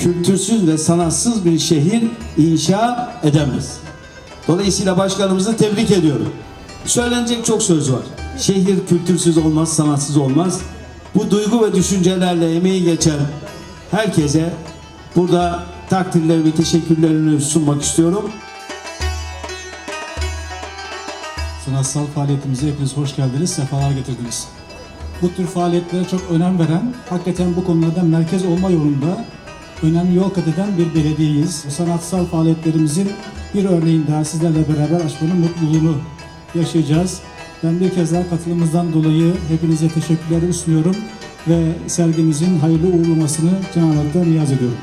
kültürsüz ve sanatsız bir şehir inşa edemez. Dolayısıyla başkanımızı tebrik ediyorum. Söylenecek çok söz var. Şehir kültürsüz olmaz, sanatsız olmaz. Bu duygu ve düşüncelerle emeği geçen herkese burada takdirlerimi, teşekkürlerimi sunmak istiyorum. Sanatsal faaliyetimize hepiniz hoş geldiniz, sefalar getirdiniz. Bu tür faaliyetlere çok önem veren, hakikaten bu konularda merkez olma yolunda önemli yol kat eden bir belediyeyiz. Sanatsal faaliyetlerimizin bir örneğini daha sizlerle beraber açmanın mutluluğunu yaşayacağız. Ben bir kez daha katılımınızdan dolayı hepinize teşekkürlerimi sunuyorum ve sergimizin hayırlı uğurlamasını Cenab-ı niyaz ediyorum.